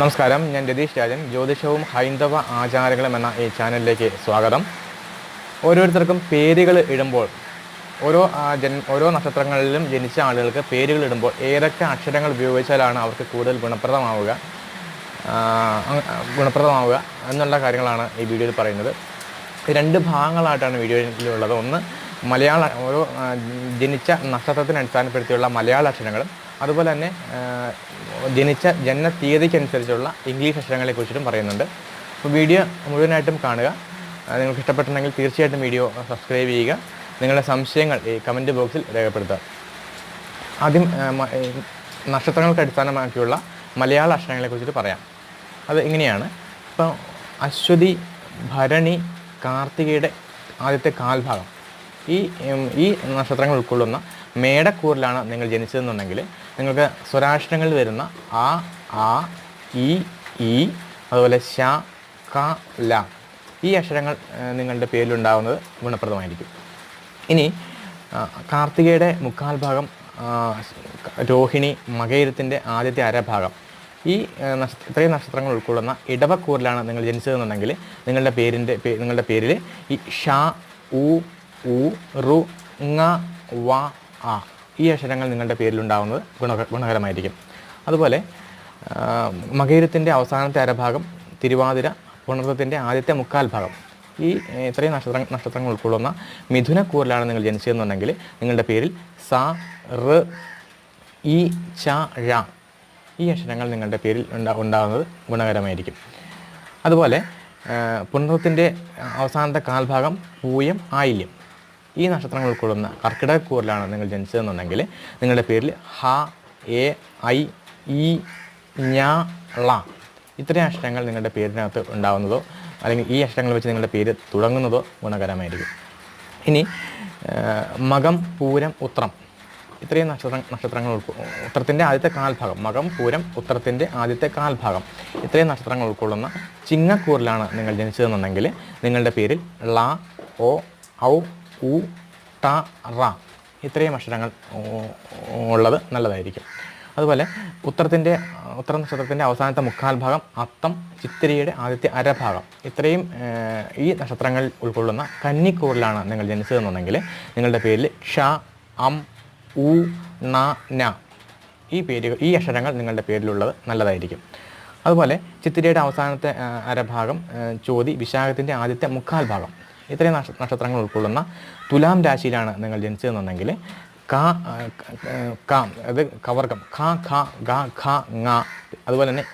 നമസ്കാരം ഞാൻ രതീഷ് രാജൻ. ജ്യോതിഷവും ഹൈന്ദവ ആചാരങ്ങളും എന്ന ഈ ചാനലിലേക്ക് സ്വാഗതം. ഓരോരുത്തർക്കും പേരുകൾ ഇടുമ്പോൾ ഓരോ ജൻ ഓരോ നക്ഷത്രങ്ങളിലും ജനിച്ച ആളുകൾക്ക് പേരുകൾ ഇടുമ്പോൾ ഏതൊക്കെ അക്ഷരങ്ങൾ ഉപയോഗിച്ചാലാണ് അവർക്ക് കൂടുതൽ ഗുണപ്രദമാവുക ഗുണപ്രദമാവുക എന്നുള്ള കാര്യങ്ങളാണ് ഈ വീഡിയോയിൽ പറയുന്നത്. രണ്ട് ഭാഗങ്ങളായിട്ടാണ് വീഡിയോയിലുള്ളത്. ഒന്ന് മലയാള ഓരോ ജനിച്ച നക്ഷത്രത്തിനെ അടിസ്ഥാനപ്പെടുത്തിയുള്ള മലയാള അക്ഷരങ്ങളും അതുപോലെ തന്നെ ജനിച്ച ജനന തീയതിക്കനുസരിച്ചുള്ള ഇംഗ്ലീഷ് അക്ഷരങ്ങളെ കുറിച്ചിട്ടും പറയുന്നുണ്ട്. അപ്പോൾ വീഡിയോ മുഴുവനായിട്ടും കാണുക. നിങ്ങൾക്ക് ഇഷ്ടപ്പെട്ടിട്ടുണ്ടെങ്കിൽ തീർച്ചയായിട്ടും വീഡിയോ സബ്സ്ക്രൈബ് ചെയ്യുക. നിങ്ങളുടെ സംശയങ്ങൾ ഈ കമന്റ് ബോക്സിൽ രേഖപ്പെടുത്തുക. ആദ്യം നക്ഷത്രങ്ങൾക്ക് അടിസ്ഥാനമാക്കിയുള്ള മലയാള അക്ഷരങ്ങളെ കുറിച്ചിട്ട് പറയാം. അത് ഇങ്ങനെയാണ്. ഇപ്പോൾ അശ്വതി ഭരണി കാർത്തികയുടെ ആദ്യത്തെ കാൽഭാഗം. ഈ ഈ നക്ഷത്രങ്ങൾ ഉൾക്കൊള്ളുന്ന മേടക്കൂറിലാണ് നിങ്ങൾ ജനിച്ചതെന്നുണ്ടെങ്കിൽ നിങ്ങൾക്ക് സ്വരാഷ്ട്രങ്ങളിൽ വരുന്ന ആ ആ ഇ ഈ അതുപോലെ ശ ക ല ഈ അക്ഷരങ്ങൾ നിങ്ങളുടെ പേരിലുണ്ടാകുന്നത് ഗുണപ്രദമായിരിക്കും. ഇനി കാർത്തികയുടെ മുക്കാൽ ഭാഗം രോഹിണി മകയിരത്തിന്റെ ആദ്യത്തെ അരഭാഗം. ഈ ആ, ഇത്രയും നക്ഷത്രങ്ങൾ ഉൾക്കൊള്ളുന്ന ഇടവക്കൂറിലാണ് നിങ്ങൾ ജനിച്ചതെന്നുണ്ടെങ്കിൽ നിങ്ങളുടെ പേരിന്റെ നിങ്ങളുടെ പേരിൽ ഈ ഷ ഉ ഉ റു ങ വ ആ ഈ അക്ഷരങ്ങൾ നിങ്ങളുടെ പേരിലുണ്ടാകുന്നത് ഗുണ ഗുണകരമായിരിക്കും. അതുപോലെ മകേരത്തിന്റെ അവസാനത്തെ അരഭാഗം തിരുവാതിര പുണർത്തത്തിന്റെ ആദ്യത്തെ മുക്കാൽ ഭാഗം. ഈ ഇത്രയും നക്ഷത്ര നക്ഷത്രങ്ങൾ ഉൾക്കൊള്ളുന്ന മിഥുനക്കൂറിലാണ് നിങ്ങൾ ജനിച്ചതെന്നുണ്ടെങ്കിൽ നിങ്ങളുടെ പേരിൽ സ റ് ഇ ച ഴ. ഈ അക്ഷരങ്ങൾ നിങ്ങളുടെ പേരിൽ ഉണ്ടാ ഉണ്ടാകുന്നത് ഗുണകരമായിരിക്കും. അതുപോലെ പുണർത്തത്തിന്റെ അവസാനത്തെ കാൽഭാഗം പൂയം ആയില്യം. ഈ നക്ഷത്രങ്ങൾ ഉൾക്കൊള്ളുന്ന കർക്കിടകക്കൂറിലാണ് നിങ്ങൾ ജനിച്ചതെന്നുണ്ടെങ്കിൽ നിങ്ങളുടെ പേരിൽ ഹ എ ഐ ഇ ഞ ള ഇത്രയും അക്ഷരങ്ങൾ നിങ്ങളുടെ പേരിനകത്ത് ഉണ്ടാകുന്നതോ അല്ലെങ്കിൽ ഈ അക്ഷരങ്ങൾ വെച്ച് നിങ്ങളുടെ പേര് തുടങ്ങുന്നതോ ഗുണകരമായിരിക്കും. ഇനി മകം പൂരം ഉത്രം ഇത്രയും നക്ഷത്ര നക്ഷത്രങ്ങൾ ഉത്രത്തിന്റെ ആദ്യത്തെ കാൽഭാഗം മകം പൂരം ഉത്രത്തിന്റെ ആദ്യത്തെ കാൽഭാഗം ഇത്രയും നക്ഷത്രങ്ങൾ ഉൾക്കൊള്ളുന്ന ചിങ്ങക്കൂറിലാണ് നിങ്ങൾ ജനിച്ചതെന്നുണ്ടെങ്കിൽ നിങ്ങളുടെ പേരിൽ ള ഓ ഔ ഉ ട റ. ഇത്രയും അക്ഷരങ്ങൾ ഉള്ളത് നല്ലതായിരിക്കും. അതുപോലെ ഉത്തരത്തിന്റെ ഉത്തര നക്ഷത്രത്തിന്റെ അവസാനത്തെ മുക്കാൽ ഭാഗം അത്തം ചിത്തിരിയുടെ ആദ്യത്തെ അരഭാഗം. ഇത്രയും ഈ നക്ഷത്രങ്ങൾ ഉൾക്കൊള്ളുന്ന കന്നിക്കൂറിലാണ് നിങ്ങൾ ജനിച്ചതെന്നുണ്ടെങ്കിൽ നിങ്ങളുടെ പേരിൽ ക്ഷ അം ഉ ണ ന. ഈ പേരുകൾ ഈ അക്ഷരങ്ങൾ നിങ്ങളുടെ പേരിലുള്ളത് നല്ലതായിരിക്കും. അതുപോലെ ചിത്തിരിയുടെ അവസാനത്തെ അരഭാഗം ചോതി വിശാഖത്തിന്റെ ആദ്യത്തെ മുക്കാൽ ഭാഗം. ഇത്രയും നക്ഷ നക്ഷത്രങ്ങൾ ഉൾക്കൊള്ളുന്ന തുലാം രാശിയിലാണ് നിങ്ങൾ ജനിച്ചതെന്നുണ്ടെങ്കിൽ കാ കാം ക- ക അത് കവർഗം. ഖ ഖ ഗ ഖ ങ അതുപോലെ തന്നെ